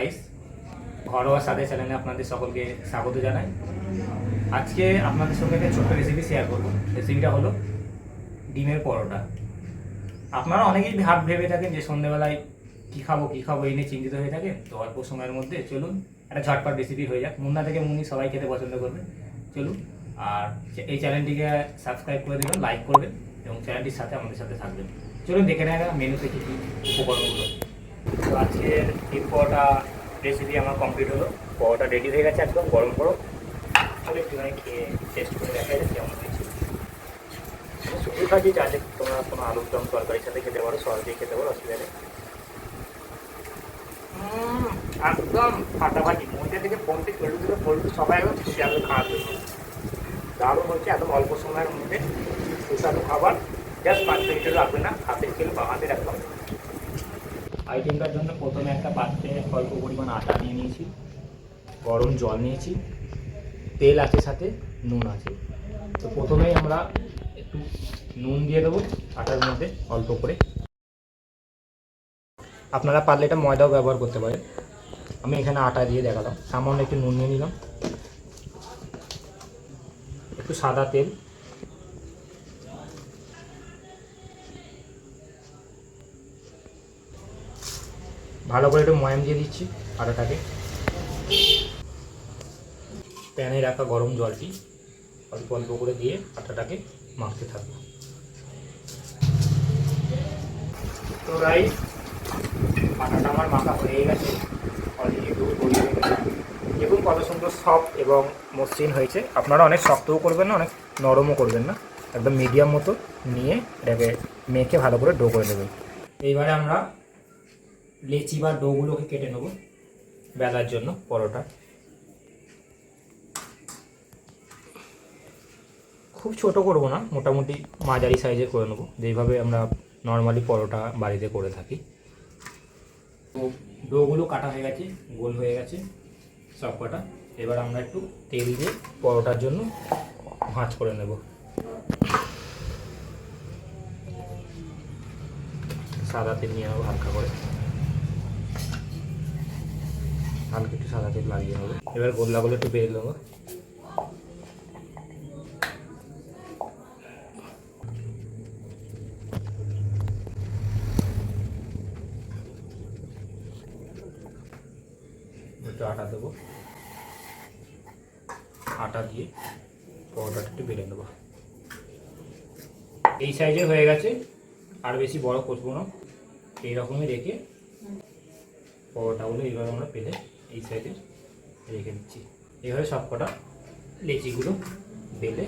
Guys ঘরোয়া স্বাদের চ্যানেলে আপনাদের সকলকে স্বাগত জানাই। আজকে আপনাদের সঙ্গে একটা ছোট্ট রেসিপি শেয়ার করব। রেসিপিটা হলো ডিমের পরোটা। আপনারা অনেকেই ভাব ভেবে থাকেন যে সন্ধ্যেবেলায় কী খাব কী খাব, এই নিয়ে চিন্তিত হয়ে থাকেন তো অল্প সময়ের মধ্যে চলুন, একটা ঝটপট রেসিপি হয়ে যাক। মুন্না থেকে মুন্নি সবাই খেতে পছন্দ করবে। চলুন, আর এই চ্যানেলটিকে সাবস্ক্রাইব করে দেবেন লাইক করবেন, এবং চ্যানেলটির সাথে আমাদের সাথে থাকবেন। চলুন, দেখে নেওয়া মেনুতে কী কী উপকরণগুলো। তো আজকের ডিম পরোটা রেসিপি আমার কমপ্লিট হলো। পরোটা রেডি হয়ে গেছে একদম, গরম গরম চলো একটুখানি খেয়ে টেস্ট করে দেখা যাচ্ছে কেমন হয়েছে। তোমরা কোনো আলুর দম তরকারির সাথে খেতে পারো সহজেই খেতে পারো, অসুবিধা নেই। একদম ফাটাফাটি। মধ্যে থেকে পল্টু পল্টু থেকে পল্টু সবাই একদম খাওয়ার জন্য। দারুণ হচ্ছে, একদম অল্প সময়ের মধ্যে সুস্বাদু খাবার। জাস্ট পাঁচ মিনিটের লাগবে না হাতে খেলে বা হাতের একদম। আইটেমটার জন্য প্রথমে একটা পাত্রে অল্প পরিমাণ আটা নিয়ে নিয়েছি, গরম জল নিয়েছি, তেল আছে সাথে, নুন আছে। তো প্রথমেই আমরা একটু নুন দিয়ে দেবো আটার মধ্যে অল্প করে। আপনারা পারলে এটা ময়দাও ব্যবহার করতে পারেন। আমি এখানে আটা দিয়ে দেখালাম। সামান্য একটু নুন নিয়ে নিলাম। একটু সাদা তেল। ভালো করে একটু ময়াম দিয়ে দিচ্ছি আটাটাকে। প্যানে রাখা গরম জলটি অল্প অল্প করে দিয়ে আটাটাকে মাখতে থাকব। তো রাইস আটাটা আমার মাখা হয়ে গেছে। অলরেডি হয়ে গেছে দেখুন কত সুন্দর সফট এবং মসৃণ হয়েছে। আপনারা অনেক শক্তও করবেন না, অনেক নরমও করবেন না। একদম মিডিয়াম মতো নিয়ে এটাকে মেখে ভালো করে ডো করে দেবেন এইবারে আমরা লেচি বা ডোগুলোকে কেটে নেব বেলার জন্য পরোটা। খুব ছোট করব না, মোটামুটি মাঝারি সাইজে করে নেব। যেইভাবে আমরা নর্মালি পরোটা বাড়িতে করে থাকি। তো ডোগুলো কাটা হয়ে গেছে, গোল হয়ে গেছে সব কটা। এবার আমরা একটু তেল দিয়ে পরোটার জন্য ভাঁজ করে নেব। সাদা তেল নিয়ে হালকা করে। হালকা একটু সাদা তেল লাগিয়ে হবে। এবার গোল্লাগুলো একটু বেড়ে নেব। একটু আটা দেবো। আটা দিয়ে পরোটাটা একটু বেড়ে নেব। এই সাইজের হয়ে গেছে। আর বেশি বড় করব না। এইরকমই রেখে পরোটাগুলো এইভাবে আমরা পেলে এই সাইডে রেখে দিচ্ছি। এইভাবে সব কটা লেচিগুলো বেলে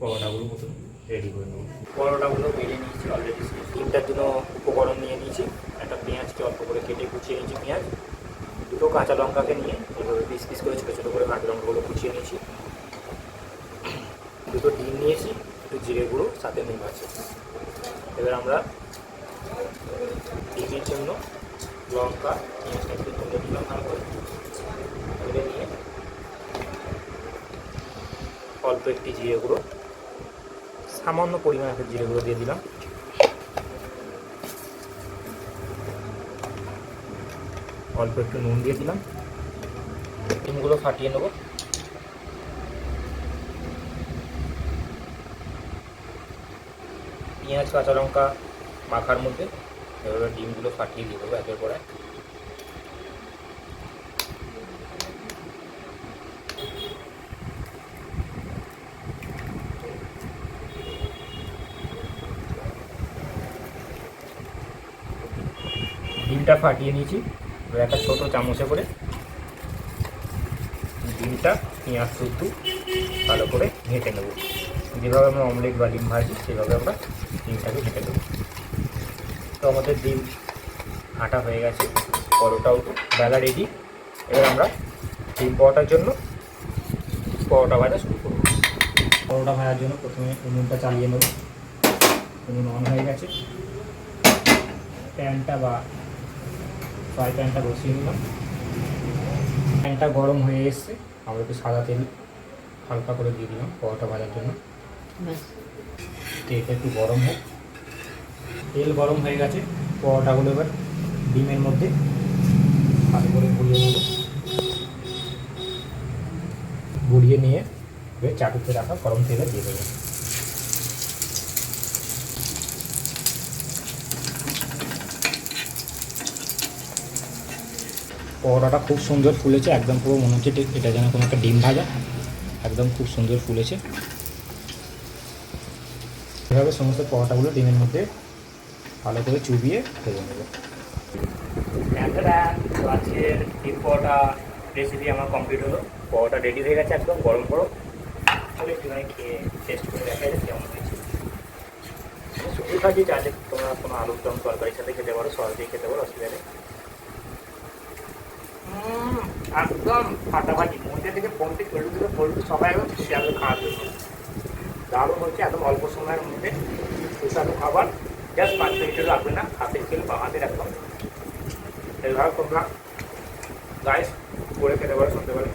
পরোটাগুলো মতন রেডি করে নেব। পরোটাগুলো বেলে নিয়েছি অলরেডি তিনটার জন্য উপকরণ নিয়ে নিয়েছি। একটা পেঁয়াজকে অল্প করে কেটে কুচিয়ে নিয়েছি পেঁয়াজ। দুটো কাঁচা লঙ্কাকে নিয়ে এভাবে পিস পিস করে ছোটো ছোটো করে কাঁচা লঙ্কাগুলো কুচিয়ে নিয়েছি। দুটো ডিম নিয়েছি একটু জিরে গুঁড়ো, সাথে নুন আছে। এবার আমরা ডিমের জন্য লঙ্কা একটু তুলে দিলাম ভালো করে তুলে নিয়ে অল্প একটি জিরে গুঁড়ো, সামান্য পরিমাণ একটা জিরে গুঁড়ো দিয়ে দিলাম। অল্প একটু নুন দিয়ে দিলাম। ডিমগুলো ফাটিয়ে নেব। পেঁয়াজ, কাঁচা লঙ্কা মাখার মধ্যে এভাবে ডিমগুলো ফাটিয়ে দিয়ে দেবো একের পর ডিমটা ফাটিয়ে নিয়েছি। এবার একটা ছোটো চামচে করে ডিমটা, পেঁয়াজ শুদ্ধ ভালো করে ঘেঁটে নেব। যেভাবে আমরা অমলেট বা ডিম ভাজি, সেভাবে আমরা ডিমটাকে ঘেঁটে নেব। তো আমাদের ডিম আটা হয়ে গেছে পরোটাও বেলা রেডি এবার আমরা ডিম পরোটার জন্য পরোটা ভাজা শুরু করব। পরোটা ভাজার জন্য প্রথমে উনুনটা চালিয়ে নেব। উনুন অন হয়ে গেছে। প্যানটা বা ফ্রাই প্যানটা বসিয়ে নিলাম। প্যানটা গরম হয়ে এসছে। আমরা একটু সাদা তেল হালকা করে দিয়ে দিলাম পরোটা ভাজার জন্য। তেলটা একটু গরম হোক। তেল গরম হয়ে গেছে পরোটাগুলো এবার ডিমের মধ্যে ভালো করে গড়িয়ে নেব। গড়িয়ে নিয়ে এবার চাটুতে রাখা গরম তেলে দিয়ে দেবো। পরোটাটা খুব সুন্দর ফুলেছে, একদম পুরো মনে হচ্ছে এটা যেন কোনো একটা ডিম ভাজা, একদম খুব সুন্দর ফুলেছে। এভাবে সমস্ত পরোটাগুলো ডিমের মধ্যে ভালো করে চুবিয়ে ফেলে নেব। তো আজকের ডিম পরোটা রেসিপি আমার কমপ্লিট হলো। পরোটা রেডি হয়ে গেছে একদম গরম গরম। তাহলে একটুখানি খেয়ে টেস্ট করে দেখা যাচ্ছে কেমন হয়েছে। শুধু খাচ্ছি চাইলে তোমরা কোনো আলুর দম তরকারির সাথে খেতে পারো সস দিয়ে খেতে পারো অসুবিধা নেই। একদম ফাটাফাটি মধ্যে থেকে ফোনটি পল্টু থেকে পল্টু সবাই একদম খুশি আসবে খাওয়ার জন্য। দারুণ হচ্ছে একদম অল্প সময়ের মধ্যে সুস্বাদু খাবার। জাস্ট পাঁচ মিনিটের লাগবে না হাতে খেলে বা হাতে রাখলাম এইভাবে তোমরা গাইস করে খেতে পারো পারো